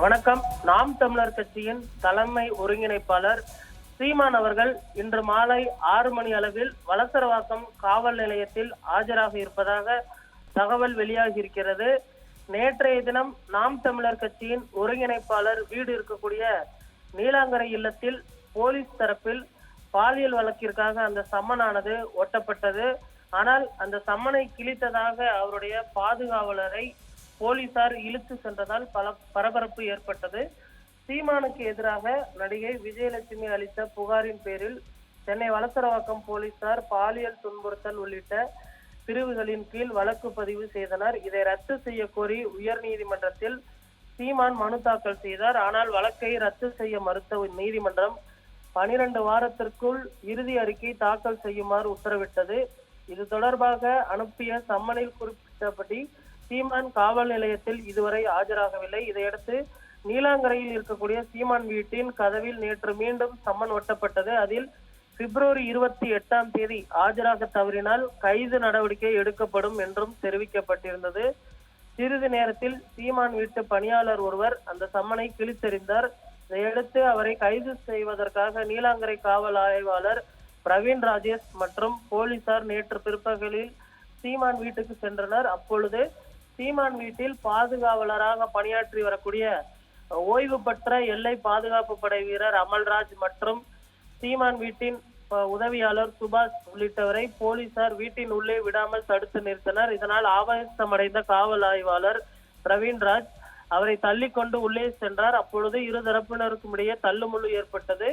வணக்கம். நாம் தமிழர் கட்சியின் தலைமை ஒருங்கிணைப்பாளர் சீமான் அவர்கள் இன்று மாலை ஆறு மணி அளவில் வலசரவாக்கம் காவல் நிலையத்தில் ஆஜராக இருப்பதாக தகவல் வெளியாகி இருக்கிறது நேற்றைய தினம் நாம் தமிழர் கட்சியின் ஒருங்கிணைப்பாளர் வீடு இருக்கக்கூடிய நீலாங்கரை இல்லத்தில் போலீஸ் தரப்பில் பாலியல் வழக்கிற்காக அந்த சம்மனானது ஒட்டப்பட்டது. ஆனால் அந்த சம்மனை கிழித்ததாக அவருடைய பாதுகாவலரை போலீசார் இழுத்து சென்றதால் பல பரபரப்பு ஏற்பட்டது. சீமானுக்கு எதிராக நடிகை விஜயலட்சுமி அளித்த புகாரின் பேரில் சென்னை வளசரவாக்கம் போலீசார் பாலியல் துன்புறுத்தல் உள்ளிட்ட பிரிவுகளின் கீழ் வழக்கு பதிவு செய்தனர். இதை ரத்து செய்ய கோரி உயர்நீதிமன்றத்தில் சீமான் மனு தாக்கல் செய்தார். ஆனால் வழக்கை ரத்து செய்ய மறுத்த நீதிமன்றம் பனிரெண்டு வாரத்திற்குள் இறுதி அறிக்கை தாக்கல் செய்யுமாறு உத்தரவிட்டது. இது தொடர்பாக அனுப்பிய சம்மனில் குறிப்பிட்டபடி சீமான் காவல் நிலையத்தில் இதுவரை ஆஜராகவில்லை. இதையடுத்து நீலாங்கரையில் இருக்கக்கூடிய சீமான் வீட்டின் கதவில் நேற்று மீண்டும் சம்மன் ஒட்டப்பட்டது. அதில் பிப்ரவரி இருபத்தி எட்டாம் தேதி ஆஜராக தவறினால் கைது நடவடிக்கை எடுக்கப்படும் என்றும் தெரிவிக்கப்பட்டிருந்தது. சிறிது நேரத்தில் சீமான் வீட்டு பணியாளர் ஒருவர் அந்த சம்மனை கிழித்தெறிந்தார். இதையடுத்து அவரை கைது செய்வதற்காக நீலாங்கரை காவல் ஆய்வாளர் பிரவீன் ராஜேஷ் மற்றும் போலீசார் நேற்று பிற்பகலில் சீமான் வீட்டுக்கு சென்றனர். அப்பொழுது சீமான் வீட்டில் பாதுகாவலராக பணியாற்றி வரக்கூடிய ஓய்வு பெற்ற எல்லை பாதுகாப்பு படை வீரர் அமல்ராஜ் மற்றும் சீமான் வீட்டின் உதவியாளர் சுபாஷ் உள்ளிட்டவரை போலீசார் வீட்டின் உள்ளே விடாமல் தடுத்து நிறுத்தினர். இதனால் ஆவேசமடைந்த காவல் ஆய்வாளர் பிரவீன்ராஜ் அவரை தள்ளிக்கொண்டு உள்ளே சென்றார். அப்பொழுது இரு தரப்பினருக்கும் இடையே தள்ளுமுள்ளு ஏற்பட்டது.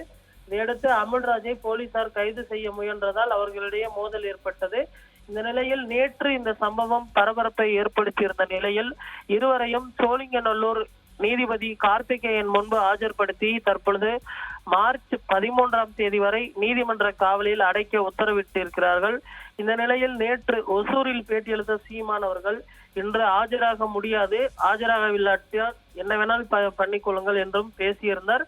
இதையடுத்து அமல்ராஜை போலீசார் கைது செய்ய முயன்றதால் அவர்களிடையே மோதல் ஏற்பட்டது. இந்த நிலையில் நேற்று இந்த சம்பவம் பரபரப்பை ஏற்படுத்தியிருந்த நிலையில் இருவரையும் சோழிங்கநல்லூர் நீதிபதி கார்த்திகேயன் முன்பு ஆஜர்படுத்தி தற்பொழுது மார்ச் பதிமூன்றாம் தேதி வரை நீதிமன்ற காவலில் அடைக்க உத்தரவிட்டிருக்கிறார்கள். இந்த நிலையில் நேற்று ஒசூரில் பேட்டியளித்த சீமான் அவர்கள் இன்று ஆஜராக முடியாது ஆஜராகவில்லாட்டியால் என்ன வேணால் பண்ணிக்கொள்ளுங்கள் என்றும் பேசியிருந்தார்.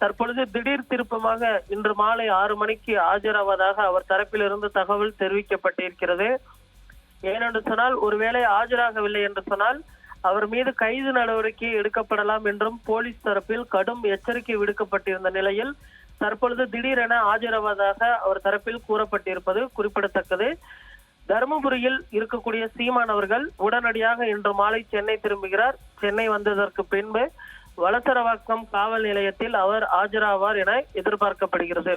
தற்பொழுது திடீர் திருப்பமாக இன்று மாலை ஆறு மணிக்கு ஆஜராவதாக அவர் தரப்பிலிருந்து தகவல் தெரிவிக்கப்பட்டிருக்கிறது. ஏனென்று சொன்னால் ஒருவேளை ஆஜராகவில்லை என்று சொன்னால் அவர் மீது கைது நடவடிக்கை எடுக்கப்படலாம் என்றும் போலீஸ் தரப்பில் கடும் எச்சரிக்கை விடுக்கப்பட்டிருந்த நிலையில் தற்பொழுது திடீரென ஆஜராவதாக அவர் தரப்பில் கூறப்பட்டிருப்பது குறிப்பிடத்தக்கது. தருமபுரியில் இருக்கக்கூடிய சீமான் அவர்கள் உடனடியாக இன்று மாலை சென்னை திரும்புகிறார். சென்னை வந்ததற்கு பின்பு வலசரவாக்கம் காவல் நிலையத்தில் அவர் ஆஜராவார் என எதிர்பார்க்கப்படுகிறது.